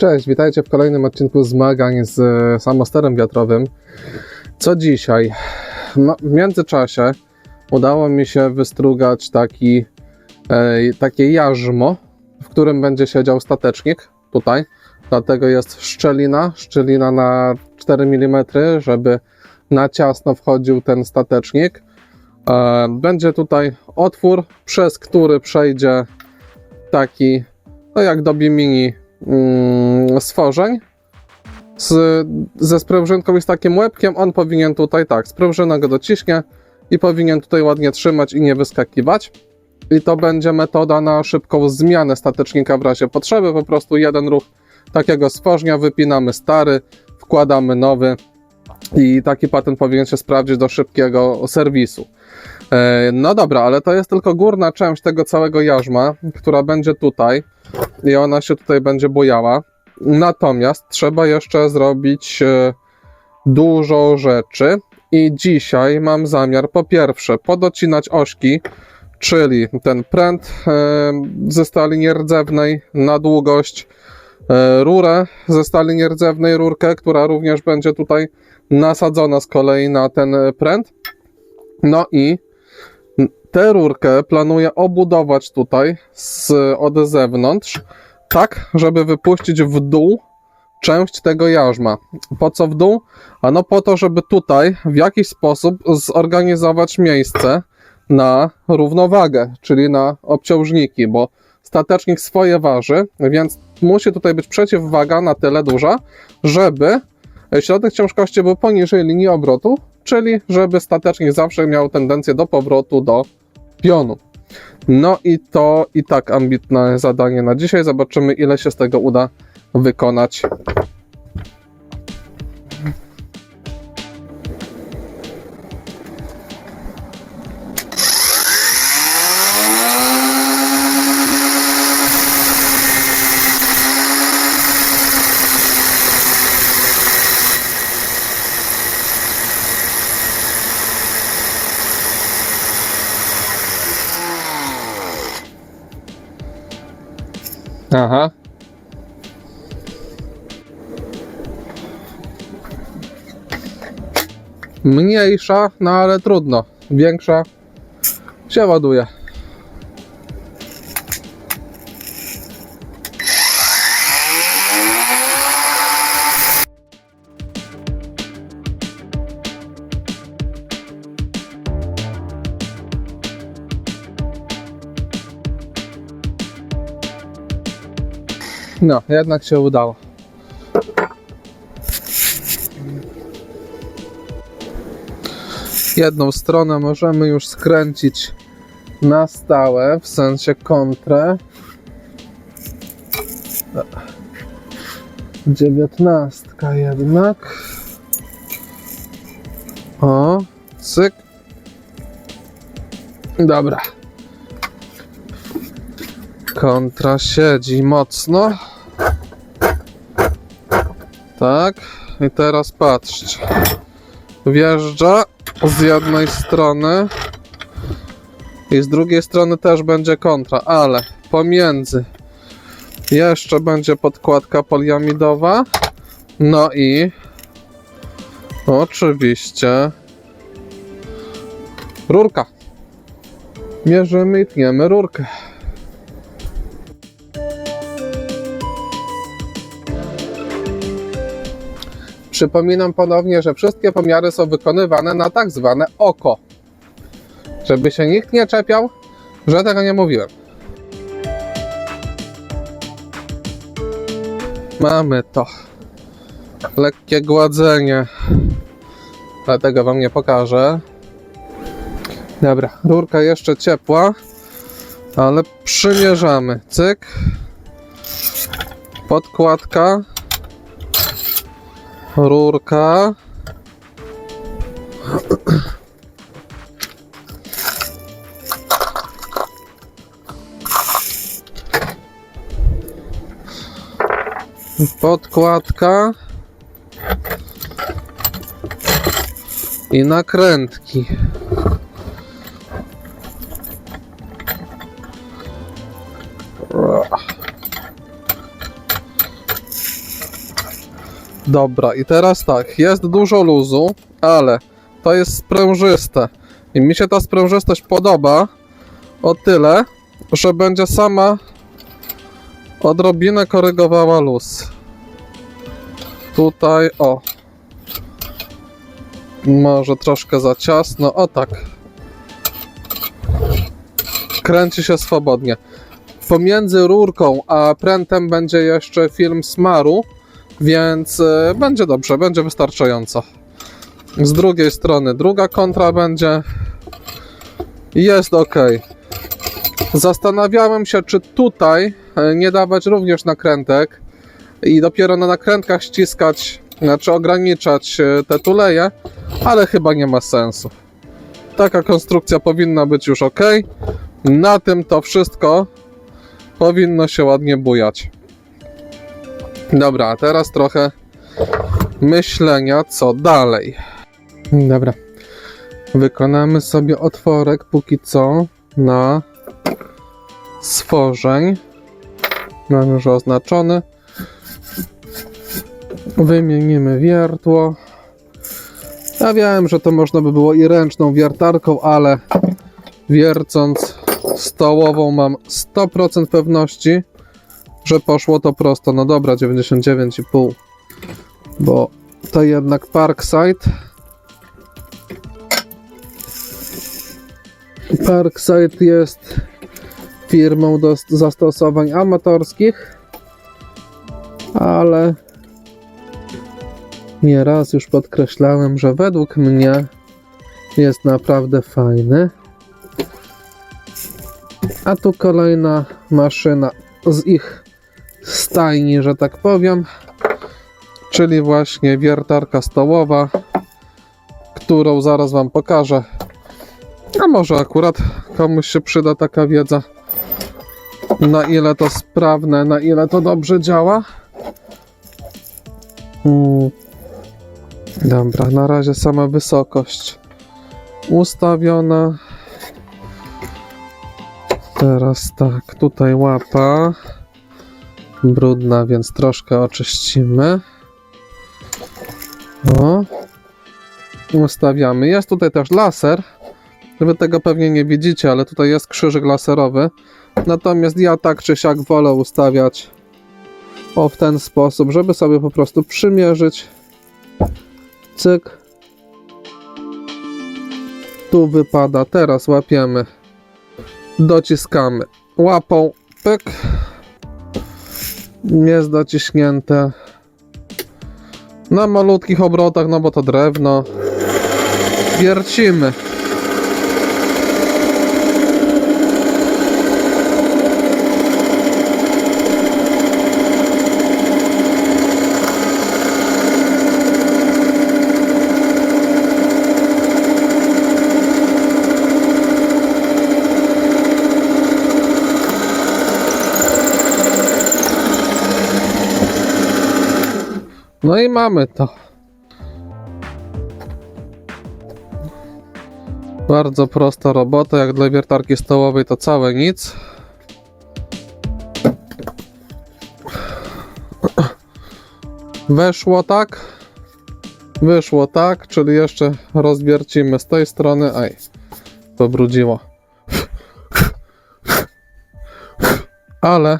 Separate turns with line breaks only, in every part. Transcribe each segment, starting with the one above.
Cześć, witajcie w kolejnym odcinku zmagań z e, samosterem wiatrowym. Co dzisiaj? No, w międzyczasie udało mi się wystrugać taki, e, takie jarzmo, w którym będzie siedział statecznik, tutaj. Dlatego jest szczelina, szczelina na 4 mm, żeby na ciasno wchodził ten statecznik. E, Będzie tutaj otwór, przez który przejdzie taki, no jak do Bimini mm, stworzeń. Z, ze sprężynką i z takim łebkiem, on powinien tutaj tak, sprężyna go dociśnie i powinien tutaj ładnie trzymać i nie wyskakiwać. I to będzie metoda na szybką zmianę statecznika w razie potrzeby. Po prostu jeden ruch takiego stworznia, wypinamy stary, wkładamy nowy i taki patent powinien się sprawdzić do szybkiego serwisu. E, No dobra, ale to jest tylko górna część tego całego jarzma, która będzie tutaj i ona się tutaj będzie bujała. Natomiast trzeba jeszcze zrobić e, dużo rzeczy i dzisiaj mam zamiar po pierwsze podocinać ośki, czyli ten pręt e, ze stali nierdzewnej na długość, rurę ze stali nierdzewnej, rurkę, która również będzie tutaj nasadzona z kolei na ten pręt. No i tę rurkę planuję obudować tutaj z, od zewnątrz, tak, żeby wypuścić w dół część tego jarzma. Po co w dół? Ano po to, żeby tutaj w jakiś sposób zorganizować miejsce na równowagę, czyli na obciążniki, bo statecznik swoje waży, więc musi tutaj być przeciwwaga na tyle duża, żeby środek ciężkości był poniżej linii obrotu, czyli żeby statecznik zawsze miał tendencję do powrotu do pionu. No i to i tak ambitne zadanie na dzisiaj. Zobaczymy, ile się z tego uda wykonać. Aha. Mniejsza, no ale trudno. Większa się ładuje. No, jednak się udało. Jedną stronę możemy już skręcić na stałe, w sensie kontrę. Dziewiętnastka jednak. O, cyk. Dobra. Kontra siedzi mocno. Tak. I teraz patrzcie. Wjeżdża z jednej strony i z drugiej strony też będzie kontra, ale pomiędzy jeszcze będzie podkładka poliamidowa. No i oczywiście rurka. Mierzymy i tniemy rurkę. Przypominam ponownie, że wszystkie pomiary są wykonywane na tak zwane oko. Żeby się nikt nie czepiał, że tego nie mówiłem. Mamy to. Lekkie gładzenie. Dlatego wam nie pokażę. Dobra, rurka jeszcze ciepła, ale przymierzamy. Cyk. Podkładka rurka. Podkładka. I nakrętki. Dobra, i teraz tak, jest dużo luzu, ale to jest sprężyste. I mi się ta sprężystość podoba o tyle, że będzie sama odrobinę korygowała luz. Tutaj, o. Może troszkę za ciasno, o tak. Kręci się swobodnie. Pomiędzy rurką a prętem będzie jeszcze film smaru, więc e, będzie dobrze, będzie wystarczająco. Z drugiej strony druga kontra będzie. Jest ok. Zastanawiałem się, czy tutaj e, nie dawać również nakrętek i dopiero na nakrętkach ściskać, znaczy ograniczać e, te tuleje, ale chyba nie ma sensu. Taka konstrukcja powinna być już ok. Na tym to wszystko powinno się ładnie bujać. Dobra, a teraz trochę myślenia, co dalej. Dobra. Wykonamy sobie otworek póki co na stworzeń. Mam już oznaczony. Wymienimy wiertło. Ja wiem, że to można by było i ręczną wiertarką, ale wiercąc stołową mam 100% pewności, że poszło to prosto. No dobra, 99,5. Bo to jednak Parkside. Parkside jest firmą do zastosowań amatorskich, ale nieraz już podkreślałem, że według mnie jest naprawdę fajny. A tu kolejna maszyna z ich stajni, że tak powiem, czyli właśnie wiertarka stołowa, którą zaraz Wam pokażę. A może akurat komuś się przyda taka wiedza, na ile to sprawne, na ile to dobrze działa. Mm. Dobra, na razie sama wysokość ustawiona. Teraz tak, tutaj łapa brudna, więc troszkę oczyścimy. O. Ustawiamy. Jest tutaj też laser. Wy tego pewnie nie widzicie, ale tutaj jest krzyżyk laserowy. Natomiast ja tak czy siak wolę ustawiać o w ten sposób, żeby sobie po prostu przymierzyć. Cyk. Tu wypada. Teraz łapiemy. Dociskamy łapą. Pyk. Jest dociśnięte. Na malutkich obrotach, no bo to drewno. Wiercimy. No i mamy to. Bardzo prosta robota, jak dla wiertarki stołowej to całe nic. Weszło tak. Wyszło tak, czyli jeszcze rozwiercimy z tej strony. Aj, to brudziło. Ale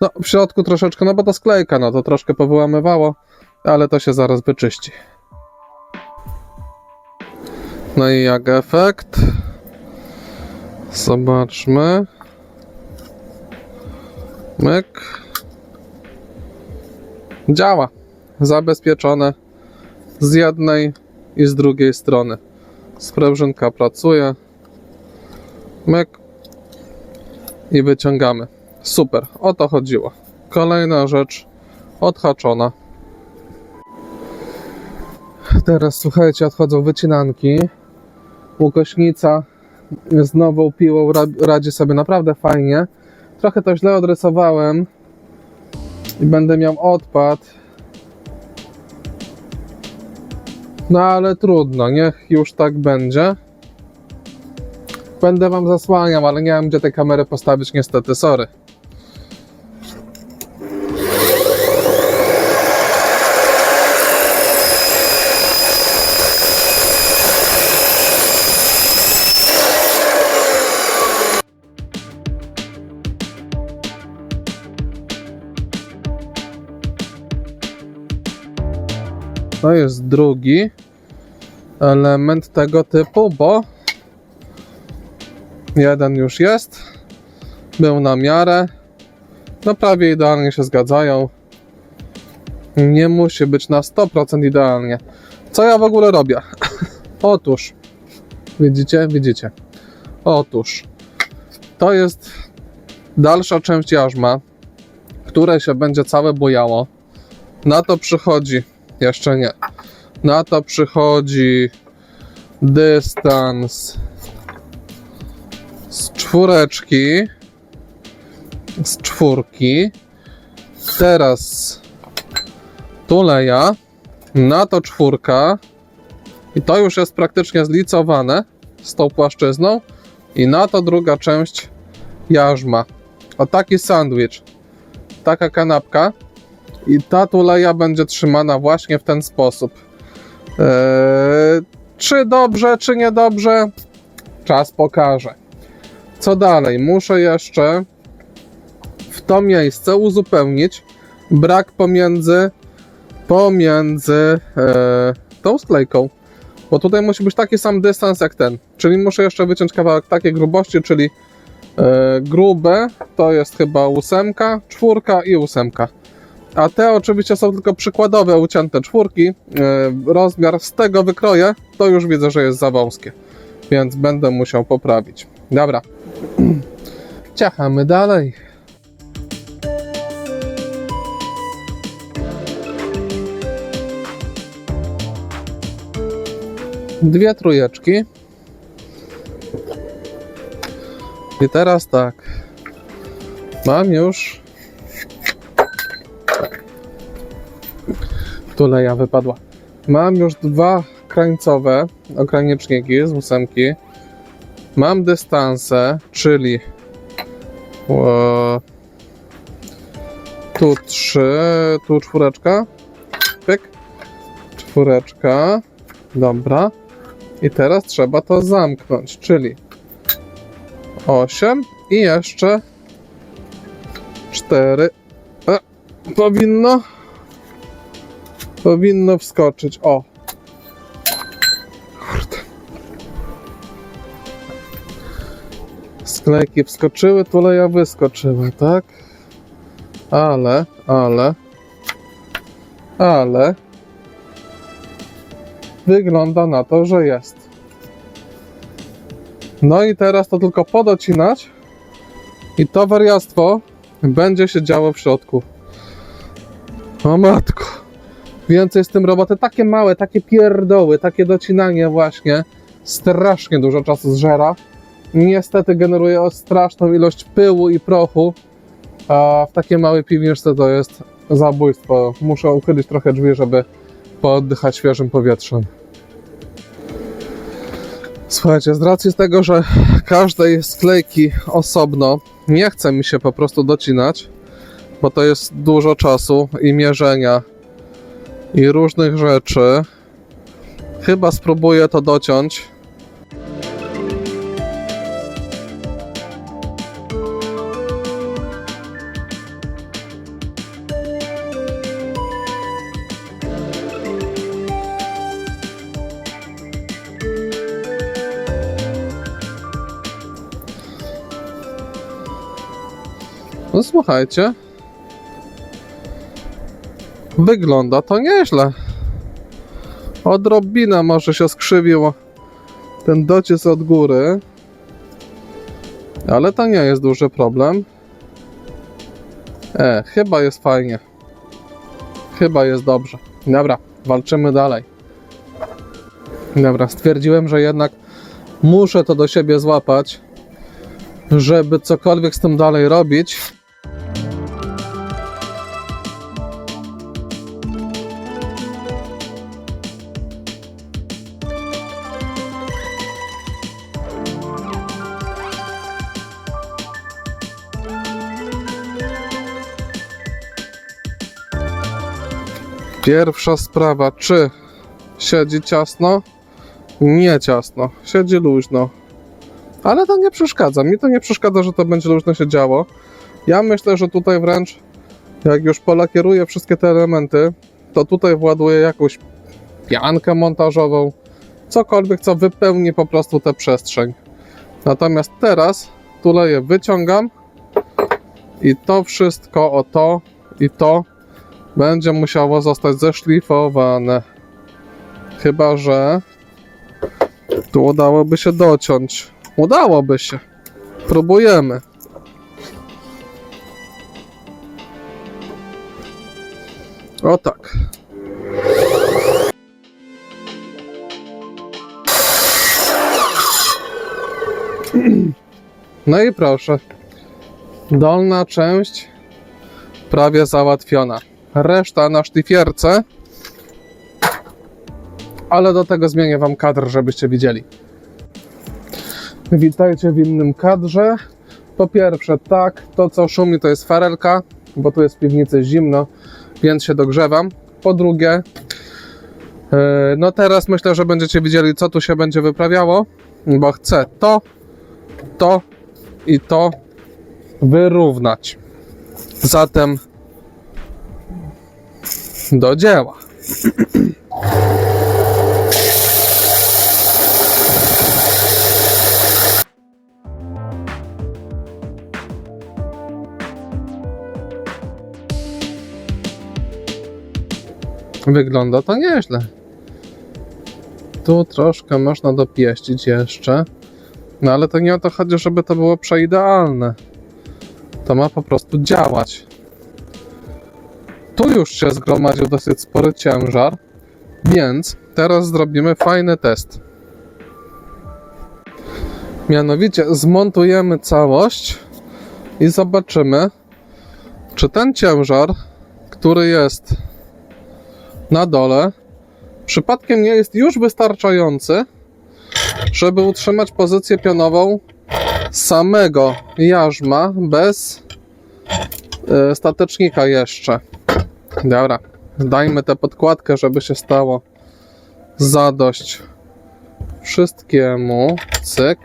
no, w środku troszeczkę, no bo to sklejka, no to troszkę powyłamywało, ale to się zaraz wyczyści. No i jak efekt? Zobaczmy. Myk. Działa. Zabezpieczone z jednej i z drugiej strony. Sprężynka pracuje. Myk. I wyciągamy. Super, o to chodziło. Kolejna rzecz odhaczona. Teraz słuchajcie, odchodzą wycinanki. Łukośnica z nową piłą ra- radzi sobie naprawdę fajnie. Trochę to źle odrysowałem i będę miał odpad. No ale trudno, niech już tak będzie. Będę wam zasłaniał, ale nie wiem gdzie tę kamerę postawić niestety, sorry. To jest drugi element tego typu, bo jeden już jest. Był na miarę. No prawie idealnie się zgadzają. Nie musi być na 100% idealnie. Co ja w ogóle robię? Otóż, widzicie, widzicie. Otóż, to jest dalsza część jarzma, które się będzie całe bojało. Na to przychodzi, jeszcze nie, na to przychodzi dystans z czwóreczki, z czwórki, teraz tuleja, na to czwórka. I to już jest praktycznie zlicowane z tą płaszczyzną. I na to druga część jarzma. O taki sandwich, taka kanapka i ta tuleja będzie trzymana właśnie w ten sposób. Eee, czy dobrze, czy niedobrze? Czas pokaże. Co dalej? Muszę jeszcze w to miejsce uzupełnić brak pomiędzy pomiędzy e, tą sklejką. Bo tutaj musi być taki sam dystans jak ten. Czyli muszę jeszcze wyciąć kawałek takiej grubości, czyli e, grube to jest chyba ósemka, czwórka i ósemka. A te oczywiście są tylko przykładowe ucięte czwórki. E, rozmiar z tego wykroję, to już widzę, że jest za wąskie. Więc będę musiał poprawić. Dobra. Ciachamy dalej. Dwie trójeczki. I teraz tak. Mam już. Tuleja wypadła. Mam już dwa krańcowe okrajniczniki z ósemki. Mam dystanse, czyli e, tu trzy, tu czwóreczka. Pyk. Czwóreczka. Dobra. I teraz trzeba to zamknąć, czyli 8 i jeszcze 4. E, powinno powinno wskoczyć. O. Kurde. Sklejki wskoczyły, tuleja wyskoczyła, tak? Ale, ale, ale wygląda na to, że jest. No i teraz to tylko podocinać i to wariactwo będzie się działo w środku. O matko. Więcej z tym roboty. Takie małe, takie pierdoły, takie docinanie właśnie strasznie dużo czasu zżera. Niestety generuje straszną ilość pyłu i prochu. A w takiej małej piwniczce to jest zabójstwo. Muszę uchylić trochę drzwi, żeby pooddychać świeżym powietrzem. Słuchajcie, z racji tego, że każdej sklejki osobno nie chce mi się po prostu docinać, bo to jest dużo czasu i mierzenia i różnych rzeczy. Chyba spróbuję to dociąć. No słuchajcie. Wygląda to nieźle. Odrobinę może się skrzywił ten docisk od góry. Ale to nie jest duży problem. E, chyba jest fajnie. Chyba jest dobrze. Dobra, walczymy dalej. Dobra, stwierdziłem, że jednak muszę to do siebie złapać, żeby cokolwiek z tym dalej robić. Pierwsza sprawa, czy siedzi ciasno? Nie ciasno, siedzi luźno. Ale to nie przeszkadza. Mi to nie przeszkadza, że to będzie luźno się działo. Ja myślę, że tutaj wręcz, jak już polakieruję wszystkie te elementy, to tutaj właduję jakąś piankę montażową, cokolwiek, co wypełni po prostu tę przestrzeń. Natomiast teraz tuleję wyciągam i to wszystko o to i to będzie musiało zostać zeszlifowane. Chyba, że tu udałoby się dociąć. Udałoby się. Próbujemy. O tak. No i proszę. Dolna część prawie załatwiona. Reszta na szlifierce. Ale do tego zmienię Wam kadr, żebyście widzieli. Witajcie w innym kadrze. Po pierwsze, tak, to co szumi to jest farelka, bo tu jest w piwnicy zimno, więc się dogrzewam. Po drugie, yy, no teraz myślę, że będziecie widzieli, co tu się będzie wyprawiało, bo chcę to, to i to wyrównać. Zatem do dzieła. Wygląda to nieźle. Tu troszkę można dopieścić jeszcze. No ale to nie o to chodzi, żeby to było przeidealne. To ma po prostu działać. Tu już się zgromadził dosyć spory ciężar, więc teraz zrobimy fajny test. Mianowicie zmontujemy całość i zobaczymy, czy ten ciężar, który jest na dole, przypadkiem nie jest już wystarczający, żeby utrzymać pozycję pionową samego jarzma bez e, statecznika jeszcze. Dobra, dajmy tę podkładkę, żeby się stało zadość wszystkiemu. Cyk.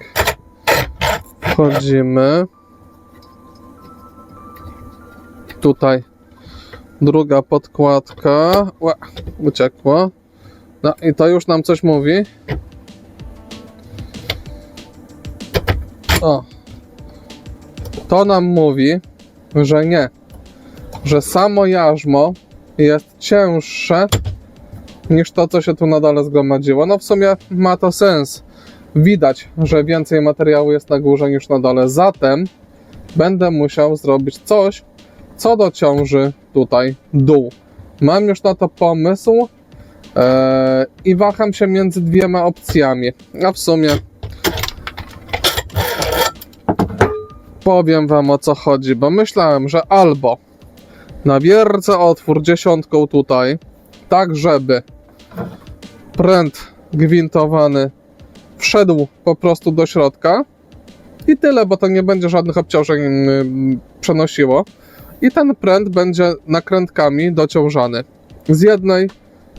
Wchodzimy. Tutaj druga podkładka. Ła, uciekło. No i to już nam coś mówi. O. To nam mówi, że nie. Że samo jarzmo jest cięższe niż to, co się tu na dole zgromadziło. No w sumie ma to sens. Widać, że więcej materiału jest na górze niż na dole. Zatem będę musiał zrobić coś, co dociąży tutaj dół. Mam już na to pomysł eee, i waham się między dwiema opcjami. A w sumie powiem wam o co chodzi, bo myślałem, że albo nawiercę otwór dziesiątką tutaj, tak żeby pręt gwintowany wszedł po prostu do środka. I tyle, bo to nie będzie żadnych obciążeń mm, przenosiło. I ten pręt będzie nakrętkami dociążany. Z jednej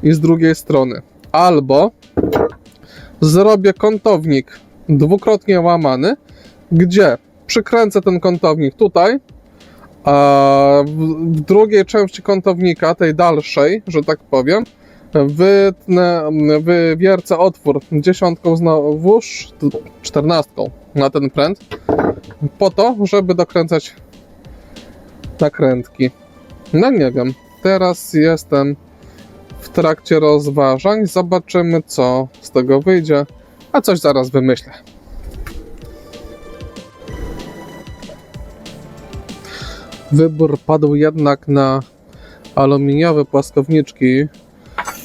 i z drugiej strony. Albo zrobię kątownik dwukrotnie łamany, gdzie przykręcę ten kątownik tutaj, w, w drugiej części kątownika, tej dalszej, że tak powiem, wytnę, wywiercę otwór dziesiątką znowuż, czternastką na ten pręt, po to, żeby dokręcać nakrętki. No nie wiem, teraz jestem w trakcie rozważań, zobaczymy co z tego wyjdzie, a coś zaraz wymyślę. Wybór padł jednak na aluminiowe płaskowniczki.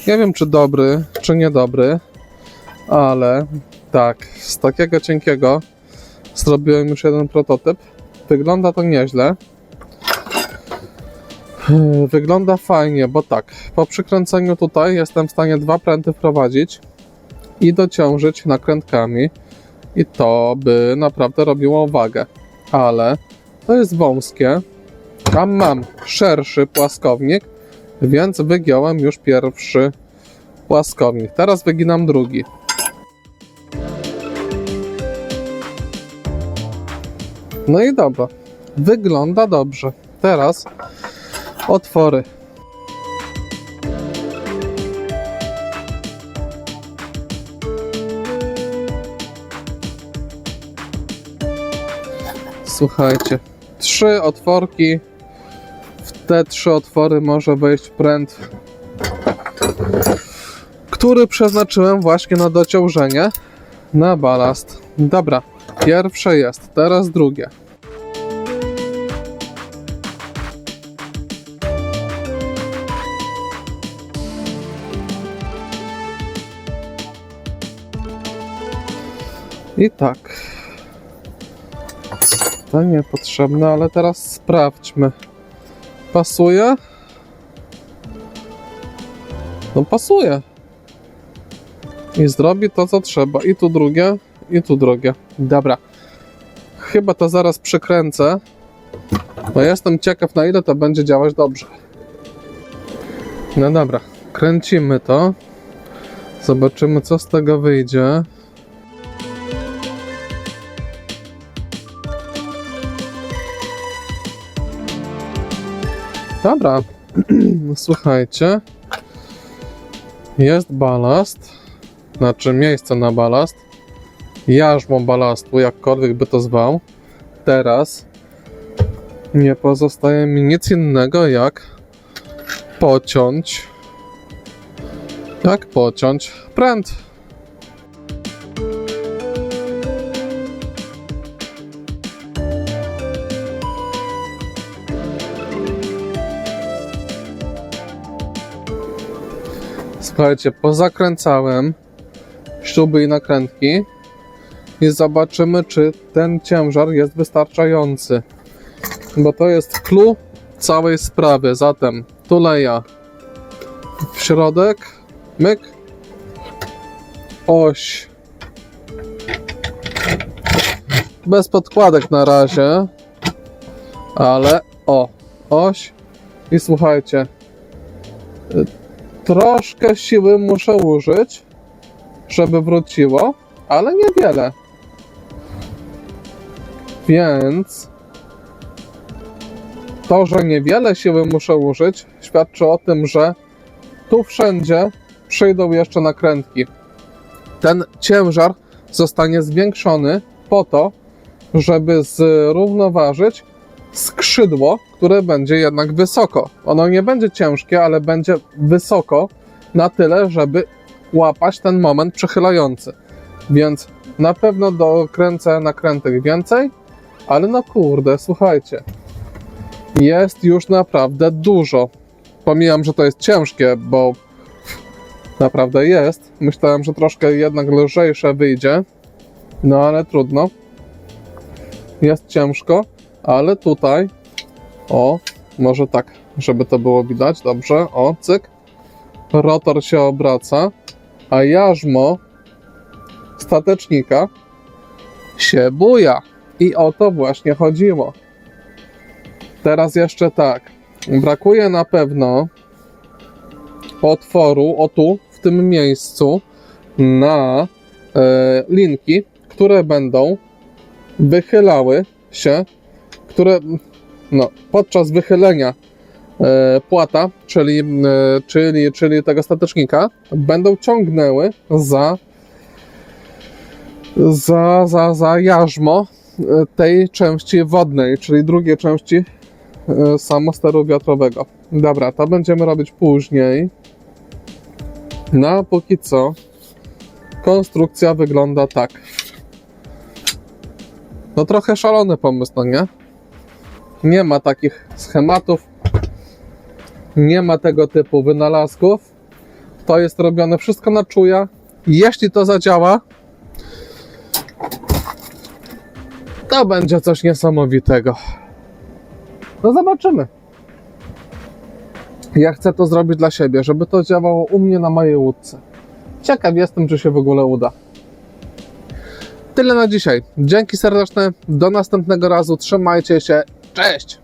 Nie wiem, czy dobry, czy niedobry, ale tak, z takiego cienkiego zrobiłem już jeden prototyp. Wygląda to nieźle. Wygląda fajnie, bo tak, po przykręceniu tutaj jestem w stanie dwa pręty wprowadzić i dociążyć nakrętkami i to by naprawdę robiło wagę, ale to jest wąskie, a mam szerszy płaskownik, więc wygiąłem już pierwszy płaskownik. Teraz wyginam drugi. No i dobra, wygląda dobrze. Teraz otwory. Słuchajcie, trzy otworki te trzy otwory może wejść pręt, który przeznaczyłem właśnie na dociążenie na balast. Dobra, pierwsze jest, teraz drugie. I tak. To niepotrzebne, ale teraz sprawdźmy. Pasuje? No pasuje. I zrobi to, co trzeba. I tu drugie, i tu drugie. Dobra. Chyba to zaraz przekręcę. Bo jestem ciekaw, na ile to będzie działać dobrze. No dobra. Kręcimy to. Zobaczymy, co z tego wyjdzie. Dobra, słuchajcie. Jest balast, znaczy miejsce na balast. Jarzmo balastu, jakkolwiek by to zwał. Teraz nie pozostaje mi nic innego jak pociąć. Jak pociąć pręt. Słuchajcie, pozakręcałem śruby i nakrętki i zobaczymy, czy ten ciężar jest wystarczający. Bo to jest clue całej sprawy. Zatem tuleja w środek, myk, oś. Bez podkładek na razie, ale o, oś i słuchajcie, troszkę siły muszę użyć, żeby wróciło, ale niewiele. Więc to, że niewiele siły muszę użyć, świadczy o tym, że tu wszędzie przyjdą jeszcze nakrętki. Ten ciężar zostanie zwiększony po to, żeby zrównoważyć skrzydło, które będzie jednak wysoko. Ono nie będzie ciężkie, ale będzie wysoko na tyle, żeby łapać ten moment przechylający. Więc na pewno dokręcę nakrętek więcej, ale no kurde, słuchajcie. Jest już naprawdę dużo. Pomijam, że to jest ciężkie, bo naprawdę jest. Myślałem, że troszkę jednak lżejsze wyjdzie. No ale trudno. Jest ciężko, ale tutaj o, może tak, żeby to było widać. Dobrze, o, cyk. Rotor się obraca, a jarzmo statecznika się buja. I o to właśnie chodziło. Teraz jeszcze tak. Brakuje na pewno otworu, o tu, w tym miejscu, na e, linki, które będą wychylały się, które no, podczas wychylenia e, płata, czyli, e, czyli, czyli tego statecznika, będą ciągnęły za, za, za, za jarzmo e, tej części wodnej, czyli drugiej części e, samosteru wiatrowego. Dobra, to będziemy robić później. No a póki co konstrukcja wygląda tak. No trochę szalony pomysł, no nie? Nie ma takich schematów, nie ma tego typu wynalazków. To jest robione wszystko na czuja. Jeśli to zadziała, to będzie coś niesamowitego. No zobaczymy. Ja chcę to zrobić dla siebie, żeby to działało u mnie na mojej łódce. Ciekaw jestem, czy się w ogóle uda. Tyle na dzisiaj. Dzięki serdeczne. Do następnego razu. Trzymajcie się. Cześć!